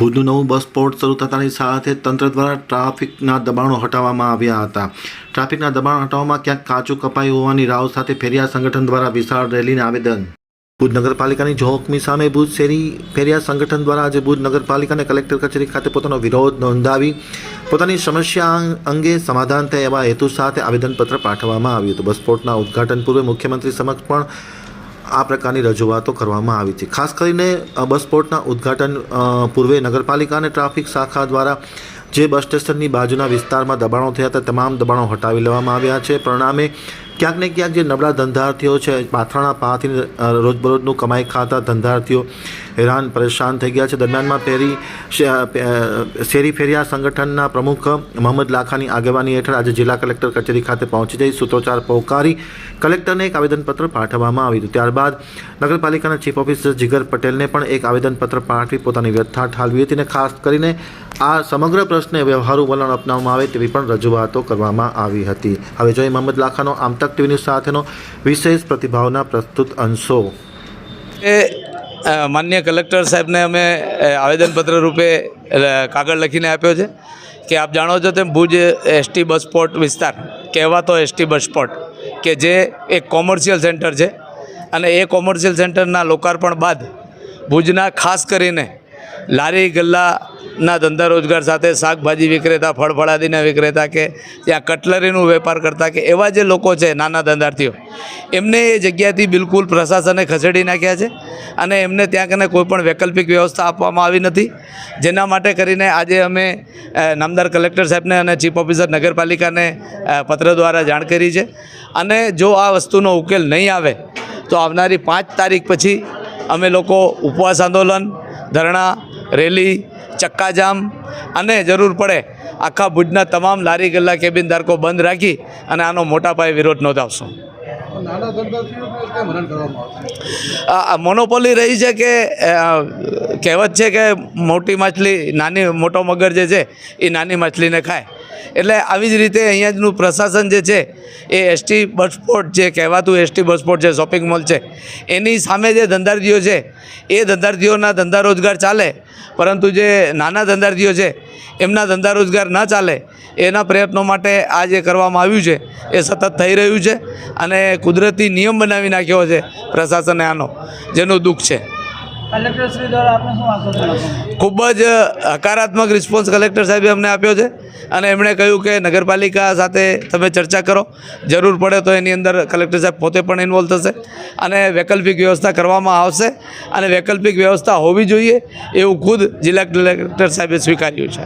ભુજનું નવું બસ પોર્ટ શરૂ થતાની સાથે તંત્ર દ્વારા ટ્રાફિકના દબાણો હટાવવામાં આવ્યા હતા. ટ્રાફિકના દબાણ હટાવવામાં ક્યાંક કાચું કપાયું હોવાની રાવ સાથે ફેરિયા સંગઠન દ્વારા વિશાળ રેલીને આવેદન. ભુજ નગરપાલિકાની જોખમી સામે ભુજ શેરી ફેરિયા સંગઠન દ્વારા આજે ભુજ નગરપાલિકાને કલેક્ટર કચેરી ખાતે પોતાનો વિરોધ નોંધાવી પોતાની સમસ્યા અંગ- સમાધાન થાય એવા હેતુ સાથે આવેદનપત્ર પાઠવવામાં આવ્યું હતું. બસ પોર્ટના ઉદ્ઘાટન પૂર્વે મુખ્યમંત્રી સમક્ષ પણ આ પ્રકારની રજૂઆતો કરવામાં આવી છે ખાસ કરીને બસ પોર્ટના ઉદ્ઘાટન પૂર્વે નગરપાલિકા અને ટ્રાફિક શાખા દ્વારા જે બસ સ્ટેશનની બાજુના વિસ્તારમાં દબાણો થયા હતા, તમામ દબાણો હટાવી લેવામાં આવ્યા છે. પરિણામે ક્યાંક ને ક્યાંક જે નબળા ધંધાર્થીઓ છે પાથરાના પાથી રોજબરોજનું કમાઈ ખાતા ધંધાર્થીઓ હેરાન, પરેશાન થઈ ગયા છે. દરમિયાનમાં ફેરી શેરી ફેરિયા સંગઠનના પ્રમુખ મોહમ્મદ લાખાની આગેવાની હેઠળ આજે જિલ્લા કલેક્ટર કચેરી ખાતે પહોંચી જઈ સૂત્રોચ્ચાર પોકારી કલેક્ટરને એક આવેદનપત્ર પાઠવવામાં આવ્યું હતું. ત્યારબાદ નગરપાલિકાના ચીફ ઓફિસર જીગર પટેલને પણ એક આવેદનપત્ર પાઠવી પોતાની વ્યથા ઠાલવી હતી અને ખાસ કરીને આ સમગ્ર પ્રશ્ને વ્યવહારુ વલણ અપનાવવામાં આવે તેવી પણ રજૂઆતો કરવામાં આવી હતી. હવે જોઈએ મોહમ્મદ લાખાનો આમતક ટીવી ટીવીની સાથેનો વિશેષ પ્રતિભાવના પ્રસ્તુત અંશો. એ માન્ય કલેક્ટર સાહેબને અમે આવેદનપત્ર રૂપે કાગળ લખીને આપ્યો છે કે આપ જાણો છો તેમ ભુજ એસટી બસ સ્પોટ વિસ્તાર કહેવાતો એસટી બસ સ્પોટ કે જે એક કોમર્શિયલ સેન્ટર છે અને એ કોમર્શિયલ સેન્ટરના લોકાર્પણ બાદ ભુજના ખાસ કરીને લારી ગલ્લાના ધંધા રોજગાર સાથે શાકભાજી વિક્રેતા ફળફળાદીના વિક્રેતા કે ત્યાં કટલરીનું વેપાર કરતા કે એવા જે લોકો છે નાના ધંધાર્થીઓ, એમને એ જગ્યાથી બિલકુલ પ્રશાસને ખસેડી નાખ્યા છે અને એમને ત્યાં કને કોઈપણ વૈકલ્પિક વ્યવસ્થા આપવામાં આવી નથી. જેના માટે કરીને આજે અમે નામદાર કલેક્ટર સાહેબને અને ચીફ ઓફિસર નગરપાલિકાને પત્ર દ્વારા જાણ કરી છે. અને જો આ વસ્તુનો ઉકેલ નહીં આવે, તો આવનારી પાંચ તારીખ પછી અમે લોકો ઉપવાસ આંદોલન, ધરણા, રેલી, ચક્કાજામ અને જરૂર પડે આખા ભુજના તમામ લારી ગલ્લા કેબિન ધારકો બંધ રાખી અને આનો મોટા પાયે વિરોધ નોંધાવશું. મોનોપોલી રહી છે કે કહેવત છે કે મોટી માછલી નાની, મોટો મગર જે છે, એ નાની માછલીને ખાય. એટલે આવી જ રીતે અહીંયાનું પ્રશાસન જે છે, એ એસટી બસ સ્પોટ જે કહેવાતું એસટી બસ સ્પોટ છે શોપિંગ મોલ છે, એની સામે જે ધંધાર્થીઓ છે, એ ધંધાર્થીઓના ધંધા રોજગાર ચાલે. પરંતુ જે નાના ધંધાર્થીઓ છે, એમના ધંધા રોજગાર ન ચાલે, એના પ્રયત્નો માટે આ જે કરવામાં આવ્યું છે, એ સતત થઈ રહ્યું છે અને કુદરતી નિયમ બનાવી નાખ્યો છે પ્રશાસને આનો, જેનું દુઃખ છે. ખૂબ જ હકારાત્મક રિસ્પોન્સ કલેક્ટર સાહેબે અમને આપ્યો છે અને એમણે કહ્યું કે નગરપાલિકા સાથે તમે ચર્ચા કરો. જરૂર પડે તો એની અંદર કલેક્ટર સાહેબ પોતે પણ ઇન્વોલ્વ થશે અને વૈકલ્પિક વ્યવસ્થા કરવામાં આવશે અને વૈકલ્પિક વ્યવસ્થા હોવી જોઈએ એવું ખુદ જિલ્લા કલેક્ટર સાહેબે સ્વીકાર્યું છે.